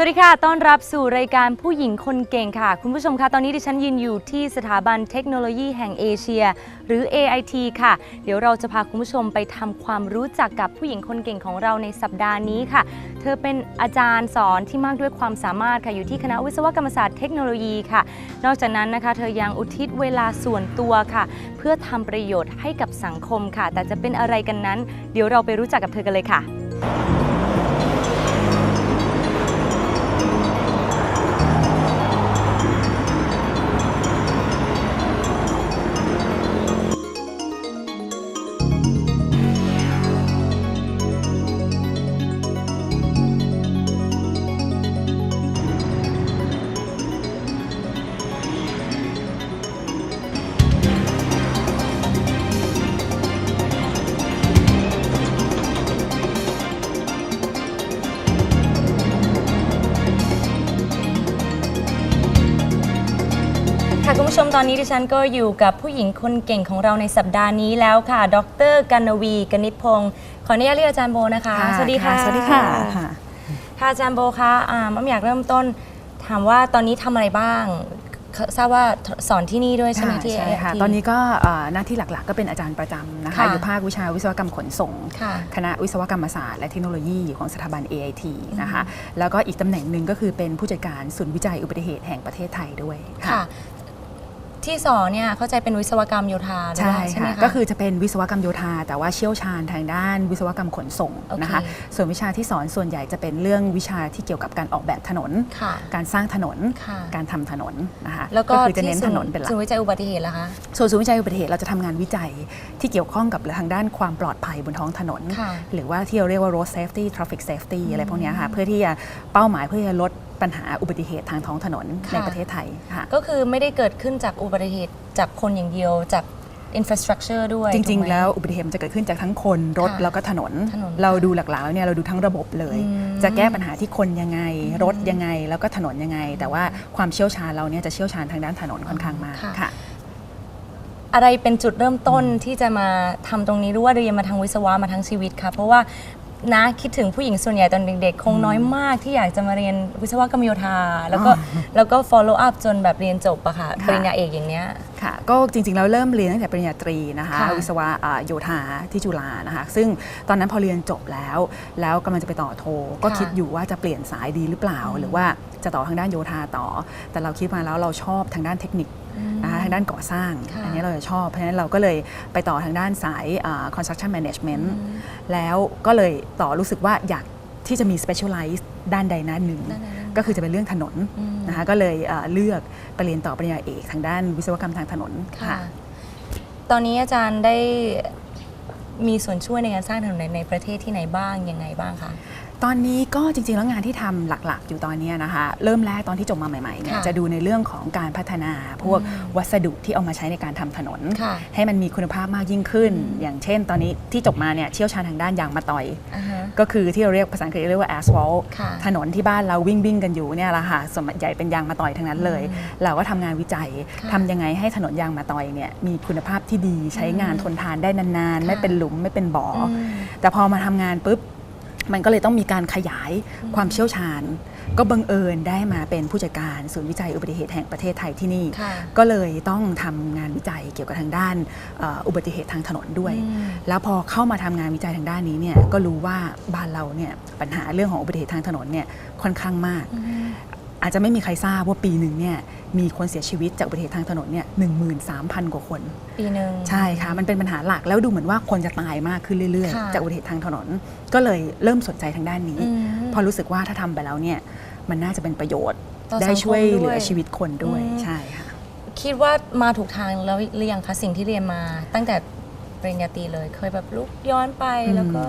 สวัสดีค่ะ ต้อนรับสู่รายการผู้หญิงคนเก่งค่ะ คุณผู้ชมคะตอนนี้ดิฉันยืนอยู่ที่สถาบันเทคโนโลยีแห่งเอเชีย หรือ AIT ค่ะ เดี๋ยวเราจะพาคุณผู้ชมไปทำความรู้จักกับผู้หญิงคนเก่งของเราในสัปดาห์นี้ค่ะ เธอเป็นอาจารย์สอนที่มากด้วยความสามารถค่ะ อยู่ที่คณะวิศวกรรมศาสตร์เทคโนโลยีค่ะ นอกจากนั้นนะคะ เธอยังอุทิศเวลาส่วนตัวค่ะ เพื่อทำประโยชน์ให้กับสังคมค่ะ แต่จะเป็นอะไรกันนั้น เดี๋ยวเราไปรู้จักกับเธอกันเลยค่ะ ค่ะคุณผู้ชมตอนนี้ดิฉันก็อยู่กับผู้หญิงคนเก่งของเราในสัปดาห์นี้แล้วค่ะ ดรกันนวีกนิษฐ์พงศ์ขออนุญาตเรียกอาจารย์โบนะคะ สวัสดีค่ะ สวัสดีค่ะค่ะค่ะอาจารย์โบคะอ่าอ้อมอยากเริ่มต้นถามว่าตอนนี้ทำอะไรบ้างทราบว่าสอนที่นี่ด้วยใช่ไหมที่ใช่ค่ะที่ตอนนี้ก็เอ่อหน้าที่หลักๆ ก็เป็นอาจารย์ประจำนะคะค่ะอยู่ภาควิชาวิศวกรรมขนส่งค่ะคณะวิศวกรรมศาสตร์และเทคโนโลยีของสถาบัน AIT นะคะแล้วก็อีกตำแหน่งหนึ่งก็คือเป็นผู้จัดการศูนย์วิจัยอุบัติเหตุแห่งประเทศไทยด้วยค่ะ ที่สอนเนี่ยเข้าใจเป็นวิศวกรรมโยธาด้วยใช่ใช่ไหมค่ะคะ ก็คือจะเป็นวิศวกรรมโยธา แต่ว่าเชี่ยวชาญทางด้านวิศวกรรมขนส่งนะคะ โอเค ส่วนวิชาที่สอนส่วนใหญ่จะเป็นเรื่องวิชาที่เกี่ยวกับการออกแบบถนน ค่ะ การสร้างถนน ค่ะ การทำถนนนะคะแล้วก็คือจะเน้นที่ถนนเป็นหลักศูนย์วิจัยอุบัติเหตุล่ะคะ ส่วนศูนย์วิจัยอุบัติเหตุเราจะทำงานวิจัยที่เกี่ยวข้องกับทางด้านความปลอดภัยบนท้องถนน ค่ะ หรือว่าที่เราเรียกว่า road safety traffic safety อะไรพวกเนี้ยค่ะเพื่อที่จะเป้าหมายเพื่อจะลด ปัญหาอุบัติเหตุทางท้องถนนค่ะในประเทศไทยค่ะก็คือไม่ได้เกิดขึ้นจากอุบัติเหตุจากคนอย่างเดียวจาก infrastructure ด้วย จริงถูกไหมๆแล้วอุบัติเหตุมันจะเกิดขึ้นจากทั้งคนรถค่ะแล้วก็ถนนถนน เราดูหลักๆแล้วเนี่ยเราดูทั้งระบบเลยอืมจะแก้ปัญหาที่คนยังไง รถยังไงแล้วก็ถนนยังไง แต่ว่าความเชี่ยวชาญเราเนี่ยจะเชี่ยวชาญทางด้านถนนค่อนข้างมากค่ะค่ะอะไรเป็นจุดเริ่มต้นที่จะมาทำตรงนี้หรือว่าเรียนมาทางวิศวะมาทั้งชีวิตคะเพราะว่า นะคิดถึงผู้หญิงส่วนใหญ่ตอนเด็กๆ คงน้อยมากที่อยากจะมาเรียนวิศวกรรมโยธา แล้วก็แล้วก็ follow up จนแบบเรียนจบอะค่ะค่ะปริญญาเอกอย่างเนี้ย ค่ะก็จริงๆแล้วเริ่มเรียนตั้งแต่ปริญญาตรีนะคะค่ะวิศวะอ่าโยธาที่จุฬานะคะซึ่งตอนนั้นพอเรียนจบแล้ว แล้วกำลังจะไปต่อโท ก็ค่ะคิดอยู่ว่าจะเปลี่ยนสายดีหรือเปล่า หรือว่าจะต่อทางด้านโยธาต่อ แต่เราคิดมาแล้วเราชอบทางด้านเทคนิคนะคะทางด้านก่อสร้างค่ะอันนี้เราจะชอบ เพราะฉะนั้นเราก็เลยไปต่อทางด้านสายอ่า construction management แล้วก็เลยต่อรู้สึกว่าอยากที่จะมี specialize ด้านใดด้านหนึ่งด้านใดด้านหนึ่ง ก็คือจะเป็นเรื่องถนนอืมนะคะก็เลยเอ่อเลือกไปเรียนต่อปริญญาเอกทางด้านวิศวกรรมทางถนนค่ะ ตอนนี้อาจารย์ได้มีส่วนช่วยในการสร้างถนนในในประเทศที่ไหนบ้างยังไงบ้างคะ ตอนนี้ก็จริง ๆ แล้วงานที่ทำหลักๆ อยู่ตอนเนี้ยนะคะ เริ่มแรกตอนที่จบมาใหม่ๆเนี่ยค่ะจะดูในเรื่องของการพัฒนาพวกวัสดุที่เอามาใช้ในการทำถนนค่ะให้มันมีคุณภาพมากยิ่งขึ้น อย่างเช่น ตอนนี้ที่จบมาเนี่ยเชี่ยวชาญทางด้านยางมะตอยอ่าฮะก็คือที่เราเรียกภาษาอังกฤษเรียกว่า asphalt ค่ะถนนที่บ้านเราวิ่งวิ่งๆกันอยู่เนี่ยแหละค่ะส่วนใหญ่เป็นยางมะตอยทั้งนั้นเลย เราก็ทำงานวิจัยค่ะทำยังไงให้ถนนยางมะตอยเนี่ยมีคุณภาพที่ดีใช้งานทนทานได้นานๆ ไม่เป็นหลุมไม่เป็นบ่ออมแต่พอมาทำงานปุ๊บ มันก็เลยต้องมีการขยายความเชี่ยวชาญ ก็บังเอิญได้มาเป็นผู้จัดการศูนย์วิจัยอุบัติเหตุแห่งประเทศไทยที่นี่ค่ะก็เลยต้องทำงานวิจัยเกี่ยวกับทางด้านเอ่ออุบัติเหตุทางถนนด้วยอืมแล้วพอเข้ามาทำงานวิจัยทางด้านนี้เนี่ยก็รู้ว่าบ้านเราเนี่ยปัญหาเรื่องของอุบัติเหตุทางถนนเนี่ยค่อนข้างมาก อาจจะไม่มีใครทราบว่าปีหนึ่งเนี่ยมีคนเสียชีวิตจากอุบัติเหตุทางถนนเนี่ยหนึ่งหมื่นสามพันกว่าคน ปีหนึ่งใช่ค่ะ มันเป็นปัญหาหลักแล้วดูเหมือนว่าคนจะตายมากขึ้นเรื่อยค่ะๆจากอุบัติเหตุทางถนน ก็เลยเริ่มสนใจทางด้านนี้อืมเพอรู้สึกว่าถ้าทำไปแล้วเนี่ยมันน่าจะเป็นประโยชน์ต่อได้สังคมช่วยเหลืด้อวยชีวิตคนด้วยอืมใช่ค่ะคิดว่ามาถูกทางแล้วหรือยังคะสิ่งที่เรียนมา ตั้งแต่ปริญญาตรีเลยเคยแบบลุกย้อนไปแล้วก็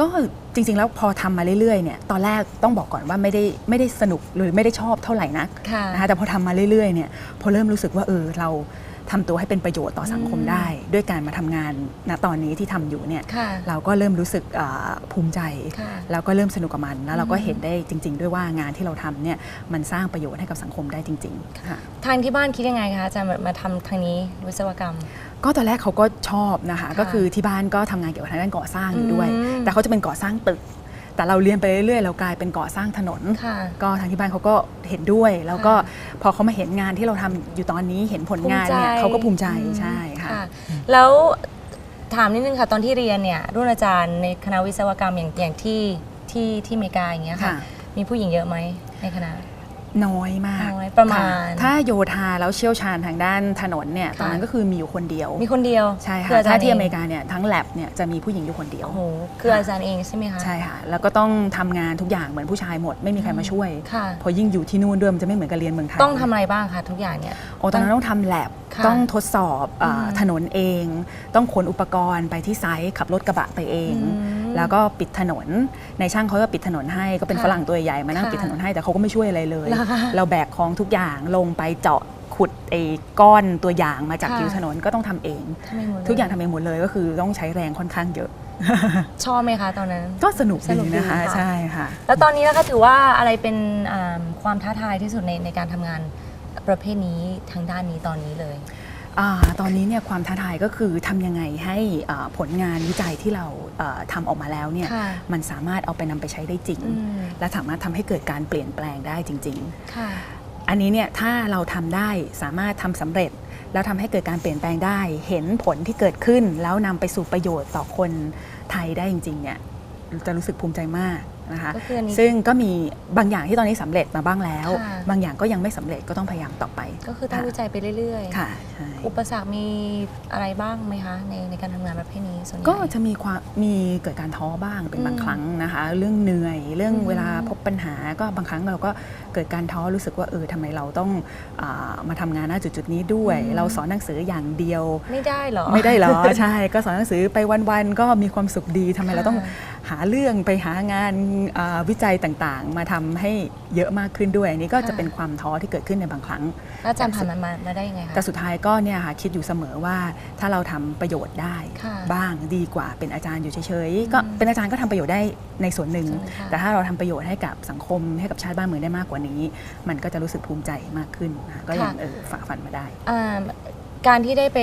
ก็จริงๆ แล้วพอทำมาเรื่อยๆเนี่ยตอนแรกต้องบอกก่อนว่าไม่ได้ไม่ได้สนุกหรือไม่ได้ชอบเท่าไหร่นักค่ะนะคะแต่พอทำมาเรื่อยๆเนี่ยพอเริ่มรู้สึกว่าเออเรา ทำตัวให้เป็นประโยชน์ต่อสังคมได้ ด้วยการมาทำงานณตอนนี้ที่ทำอยู่เนี่ยค่ะเราก็เริ่มรู้สึกอ่าภูมิใจค่ะแล้วก็เริ่มสนุกกับมัน แล้วเราก็เห็นได้จริง ๆ ด้วยว่างานที่เราทำเนี่ยมันสร้างประโยชน์ให้กับสังคมได้จริงๆค่ะทางที่บ้านคิดยังไงคะอาจารย์แบบมาทำทางนี้วิศวกรรมก็ตอนแรกเขาก็ชอบนะคะค่ะก็คือที่บ้านก็ทำงานเกี่ยวกับทางด้านก่อสร้างอยู่ด้วยอืมแต่เขาจะเป็นก่อสร้างตึก แต่เราเรียนไปเรื่อยๆเรากลายเป็นก่อสร้างถนน ค่ะก็ทางที่บ้านเขาก็เห็นด้วย แล้วก็ค่พอเขามาเห็นงานที่เราทำอยู่ตอนนี้เห็นผลงานเนี่ยภูมิใจ เขาก็ภูมิใจอืมใช่ค่ะ แล้วถามนิดนึงค่ะตอนที่เรียนเนี่ยรุ่นอาจารย์ในคณะวิศวกรรมอย่างอย่างที่ที่ที่อเมริกาอย่างเงี้ยค่ะ ค่ะ มีผู้หญิงเยอะไหมในคณะ น้อยมากน้อยประมาณค่ถ้าโยธาแล้วเชี่ยวชาญทางด้านถนนเนี่ยค่ะตอนนั้นก็คือมีอยู่คนเดียว มีคนเดียวใช่คืค่ะออาจารถ้าย์ที่เองอเมริกาเนี่ยทั้งแลบเนี่ยจะมีผู้หญิงอยู่คนเดียวโอ้โหคืออาจารย์เองใช่ไหมคะใช่ค่ะแล้วก็ต้องทำงานทุกอย่างเหมือนผู้ชายหมดไม่มีใครมาช่วยค่ะพอยิ่งอยู่ที่นู่นด้วยมันจะไม่เหมือนกับเรียนเมืองไทยต้องทำอะไรบ้างคะทุกอย่างเนี่ยโอ้ตอนนั้นต้องทำแลบค่ะต้องทดสอบอาอืมถนนเอง ต้องขนอุปกรณ์ไปที่ไซต์ขับรถกระบะไปเองอืม แล้วก็ปิดถนน ในช่างเขาก็ปิดถนนให้ก็เป็นค่ะฝรั่งตัวใหญ่มานั่งค่ะปิดถนนให้แต่เขาก็ไม่ช่วยอะไรเลยเหรอคะเราแบกของทุกอย่างลงไปเจาะขุดไอ้ก้อนตัวอย่างมาจากค่ะผิวถนนก็ต้องทำเองทำไมหมดเลทุกอย่างทำเองหมดเลยก็คือต้องใช้แรงค่อนข้างเยอะ ชอบไหมคะตอนนั้น ก็สนุกสนุดีกดีนะคะค่ะใช่ค่ะ แล้วตอนนี้นะคะถือว่าอะไรเป็นอ่าความท้าทายที่สุดในในการทำงานประเภทนี้ทางด้านนี้ตอนนี้เลยอา ตอนนี้เนี่ยความท้าทายก็คือทำยังไงให้อ่าผลงานวิจัยที่เราเอ่อทำออกมาแล้วเนี่ยค่ะมันสามารถเอาไปนำไปใช้ได้จริงอืมและสามารถทำให้เกิดการเปลี่ยนแปลงได้จริงค่ะๆอันนี้เนี่ยถ้าเราทำได้สามารถทำสำเร็จแล้วทำให้เกิดการเปลี่ยนแปลงได้ เห็นผลที่เกิดขึ้น แล้วนำไปสู่ประโยชน์ต่อคนไทยได้จริงๆเนี่ยจะรู้สึกภูมิใจมาก นะคะก็คืออันนี้ ซึ่งก็มีบางอย่างที่ตอนนี้สำเร็จมาบ้างแล้ว ค่ะ บางอย่างก็ยังไม่สำเร็จก็ต้องพยายามต่อไปก็คือต้องค่ะวิจัยไปเรื่อยๆค่ะใช่อุปสรรคมีอะไรบ้างไหมคะในในการทำงานประเภทนี้ส่วนใหญ่ ก็จะมีความมีเกิดการท้อบ้างเป็นบางอืมครั้งนะคะ เรื่องเหนื่อยเรื่องอืมเวลาพบปัญหาก็บางครั้งเราก็เกิดการท้อรู้สึกว่าเออทำไมเราต้องอามาทำงานหน้าจุดๆนี้ด้วย อืม เราสอนหนังสืออย่างเดียว ไม่ได้เหรอ ไม่ได้เหรอ ใช่ ก็สอนหนังสือไปวันๆก็มีความสุขดีทำไมเราต้องค่ะ หาเรื่องไปหางานอ่าวิจัยต่างๆ มาทำให้เยอะมากขึ้นด้วยอันนี้ก็จะค่ะเป็นความท้อที่เกิดขึ้นในบางครั้งแล้วอาจารย์ผ่านมันมามาได้ยังไงคะแต่สุดท้ายก็เนี่ยค่ะคิดอยู่เสมอว่าถ้าเราทำประโยชน์ได้ค่ะบ้างดีกว่าเป็นอาจารย์อยู่เฉยๆก็อืมเป็นอาจารย์ก็ทำประโยชน์ได้ในส่วนหนึ่งส่วนหนึ่งค่ะแต่ถ้าเราทำประโยชน์ให้กับสังคมให้กับชาติบ้านเมืองได้มากกว่านี้ มันก็จะรู้สึกภูมิใจมากขึ้นนะคะก็ยังเออฝ่าฟันมาได้อ่าการที่ได้ไป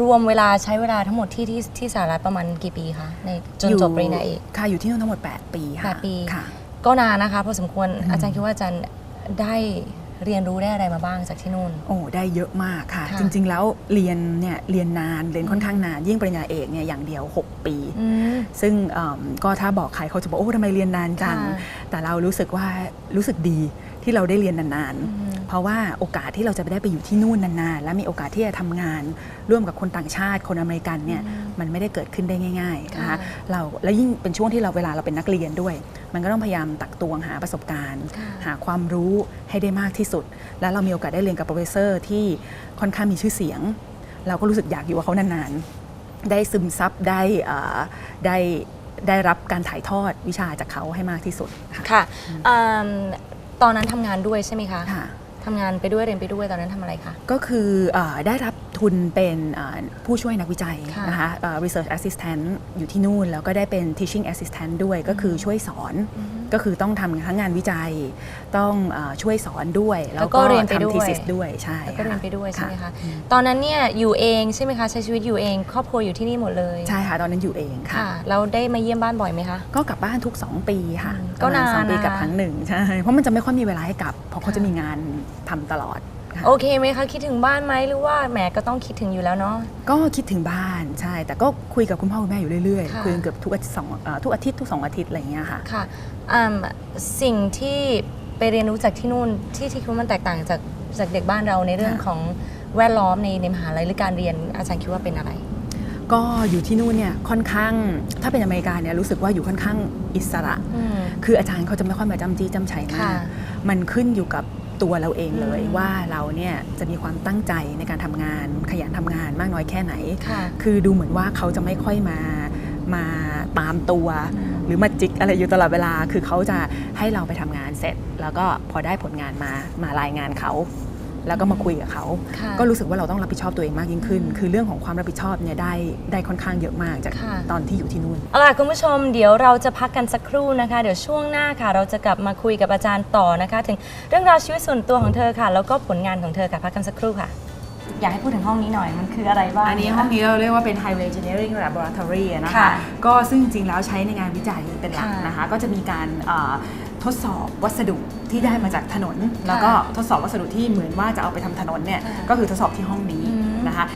รวมเวลาใช้เวลาทั้งหมดที่ที่ที่สหรัฐประมาณกี่ปีคะในจนอยู่จบปริญญาเอกค่ะอยู่ที่นู่นทั้งหมด 8 ปีค่ะแปดปีค่ะก็นานนะคะพอสมควรอืมอาจารย์คิดว่าอาจารย์ได้เรียนรู้ได้อะไรมาบ้างจากที่นู่น โอ้ได้เยอะมากค่ะค่ะ จริง ๆ แล้วเรียนเนี่ยเรียนนานเรียนค่อนข้างนาน ยิ่งปริญญาเอกเนี่ยอย่างเดียว 6 ปีอืมซึ่งเอิ่มก็ถ้าบอกใครเขาจะบอกโอ้ทำไมเรียนนานจังค่ะแต่เรารู้สึกว่ารู้สึกดี ที่เราได้เรียนนานอืมๆเพราะว่าโอกาสที่เราจะไปได้ไปอยู่ที่นู่นนานๆ และมีโอกาสที่จะทำงานร่วมกับคนต่างชาติคนอเมริกันเนี่ยอืมมันไม่ได้เกิดขึ้นได้ง่ายๆนะคะค่ะเราและยิ่งเป็นช่วงที่เราเวลาเราเป็นนักเรียนด้วย มันก็ต้องพยายามตักตวงหาประสบการณ์ค่ะหาความรู้ให้ได้มากที่สุด แล้วเรามีโอกาสได้เรียนกับโปรเฟสเซอร์ที่ค่อนข้างมีชื่อเสียง เราก็รู้สึกอยากอยู่กับเขานานๆ ได้ซึมซับได้เอ่อได้ได้รับการถ่ายทอดวิชาจากเขาให้มากที่สุดค่ะค่ะอืม ตอนนั้นทำงานด้วยใช่ไหมคะค่ะ ทำงานไปด้วยเรียนไปด้วยตอนนั้นทำอะไรคะ ก็คือเออได้รับทุนเป็นเอ่อผู้ช่วยนักวิจัยค่ะนะคะเอ่อ research assistant อยู่ที่นู่น แล้วก็ได้เป็น teaching assistant ด้วยก็คือช่วยสอนก็คือต้องทำทั้งงานวิจัย ต้องเออช่วยสอนด้วย แล้วก็เรียนไปด้วยทำ thesis ด้วยใช่แล้วก็เรียนไปด้วยใช่ไหมค่ะคะตอนนั้นเนี่ยอยู่เองใช่ไหมคะใช้ชีวิตอยู่เองครอบครัวอยู่ที่นี่หมดเลยใช่ค่ะตอนนั้นอยู่เองค่ะค่ะแล้วได้มาเยี่ยมบ้านบ่อยไหมคะก็กลับบ้านทุก 2 ปีค่ะอืมประมณก็นานสองปีนะคะกับครั้งหนึ่งใช่เพราะมันจะไม่ค่อยมีเวลาให้กลับเพราะเขาจะมีงานทำตลอดค่ะ โอเคไหมคะ คิดถึงบ้านไหมหรือว่าแหมก็ต้องคิดถึงอยู่แล้วเนาะ ก็คิดถึงบ้านใช่ แต่ก็คุยกับคุณพ่อคุณแม่อยู่เรื่อยค่ะ ๆคุยกันเกือบทุกอาทิตย์สองเอ่อทุกอาทิตย์ทุกสองอาทิตย์อะไรอย่างเงี้ยค่ะ ค่ะอืมสิ่งที่ไปเรียนรู้จากที่นู่นที่ที่คิดว่ามันแตกต่างจากจากเด็กบ้านเราในเรื่องค่ะ ของแวดล้อมในในมหาลัยหรือการเรียนอาจารย์คิดว่าเป็นอะไร ก็อยู่ที่นู่นเนี่ยค่อนข้างถ้าเป็นอเมริกาเนี่ยรู้สึกว่าอยู่ค่อนข้างอิสระอืมคืออาจารย์เขาจะไม่ค่อยมาจำจี้จำชัยมาค่ะ กมันขึ้นอยู่กับ ตัวเราเองเลยอืมว่าเราเนี่ยจะมีความตั้งใจในการทำงาน ขยันทำงานมากน้อยแค่ไหนค่ะคือดูเหมือนว่าเขาจะไม่ค่อยมามาตามตัวอืมหรือมาจิกอะไรอยู่ตลอดเวลา คือเขาจะให้เราไปทำงานเสร็จ แล้วก็พอได้ผลงานมามารายงานเขา แล้วก็มาคุยกับเขาค่ะก็รู้สึกว่าเราต้องรับผิดชอบตัวเองมากยิ่งขึ้น คือเรื่องของความรับผิดชอบเนี่ยได้ได้ค่อนข้างเยอะมากจากค่ะตอนที่อยู่ที่นู่นเอาล่ะคุณผู้ชมเดี๋ยวเราจะพักกันสักครู่นะคะ เดี๋ยวช่วงหน้าค่ะ เราจะกลับมาคุยกับอาจารย์ต่อนะคะ ถึงเรื่องราวชีวิตส่วนตัวของเธอค่ะ แล้วก็ผลงานของเธอค่ะพักกันสักครู่ค่ะอยากให้พูดถึงห้องนี้หน่อย มันคืออะไรบ้าง อันนี้ห้องนี้เราเรียกว่าเป็น Highway Engineering Laboratory อะนะคะค่ะก็ซึ่งจริงๆแล้วใช้ในงานวิจัยเป็นหลักค่ะนะคะ ก็จะมีการเอ่อ ทดสอบวัสดุที่ได้มาจากถนน แล้วก็ทดสอบวัสดุที่เหมือนว่าจะเอาไปทำถนนเนี่ยค่ะก็คือทดสอบที่ห้องนี้อืมนะคะ